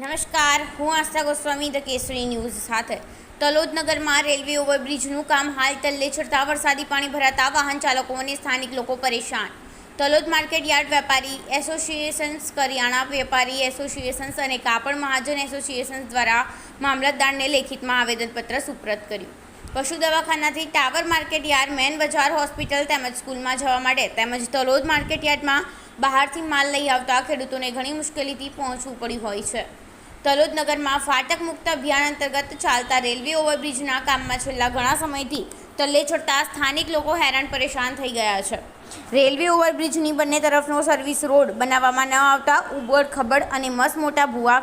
નમસ્કાર, હું આસ્થા Goswami, the Kesari news સાથે. તલોદ નગરમાં રેલવે ઓવરબ્રિજનું કામ હાલ તલ્લે છડતા વરસાદી પાણી ભરાતા વાહન ચાલકો અને સ્થાનિક લોકો પરેશાન. તલોદ માર્કેટ યાર્ડ વેપારી એસોસિએશન્સ, કરિયાણા વેપારી એસોસિએશન્સ અને કાપડ મહાજન એસોસિએશન્સ દ્વારા મામલતદારને લેખિતમાં આવેદનપત્ર સુપ્રત કર્યું. પશુ દવાખાનાથી ટાવર માર્કેટ યાર્ડ, મેન બજાર હોસ્પિટલ તેમજ સ્કૂલમાં જવા માટે તેમજ તલોદ માર્કેટ યાર્ડમાં બહારથી માલ લઈ આવતા ખેડૂતોને ઘણી મુશ્કેલીથી પહોંચવું પડ્યું હોય છે. તલોદ નગરમાં ફાટક મુક્ત અભિયાન અંતર્ગત ચાલતા રેલવે ઓવરબ્રિજના કામમાં છેલ્લા ઘણા સમયથી તલ્લે છોડતા સ્થાનિક લોકો હેરાન પરેશાન થઈ ગયા છે. રેલવે ઓવરબ્રિજની બંને તરફનો સર્વિસ રોડ બનાવવામાં ન આવતા ઉબડ ખબડ અને મસ મોટા ભૂવા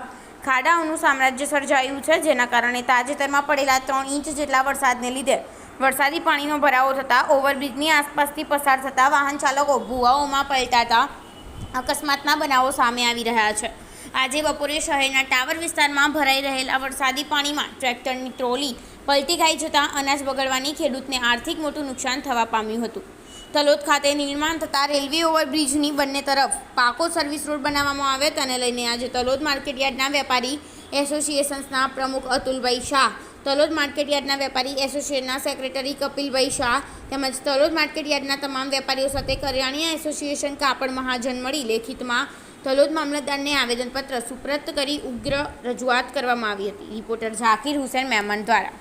ખાડાઓનું સામ્રાજ્ય સર્જાયું છે, જેના કારણે તાજેતરમાં પડેલા ત્રણ ઇંચ જેટલા વરસાદને લીધે વરસાદી પાણીનો ભરાવો થતાં ઓવરબ્રિજની આસપાસથી પસાર થતા વાહન ચાલકો ભૂવાઓમાં પલટાતા અકસ્માતના બનાવો સામે આવી રહ્યા છે. આજે બપોરે શહેરના ટાવર વિસ્તારમાં ભરાઈ રહેલા વરસાદી પાણીમાં ટ્રેક્ટરની ટ્રોલી પલટી ખાઈ જતાં અનાજ બગડવાની ખેડૂતને આર્થિક મોટું નુકસાન થવા પામ્યું હતું. તલોદ ખાતે નિર્માણ થતા રેલવે ઓવરબ્રિજની બંને તરફ પાકો સર્વિસ રોડ બનાવવામાં આવે તેને લઈને આજે તલોદ માર્કેટયાર્ડના વેપારી એસોસિએશન્સના પ્રમુખ અતુલભાઈ શાહ, તલોદ માર્કેટયાર્ડના વેપારી એસોસિએશનના સેક્રેટરી કપિલભાઈ શાહ તેમજ તલોદ માર્કેટયાર્ડના તમામ વેપારીઓ સાથે કરિયાણીયા એસોસિએશન કાપડ મહાજન મળી લેખિતમાં તલોદ મામલતદારને આવેદનપત્ર સુપ્રત કરી ઉગ્ર રજૂઆત કરવામાં આવી હતી. રિપોર્ટર ઝાકીર હુસેન મહેમાન દ્વારા.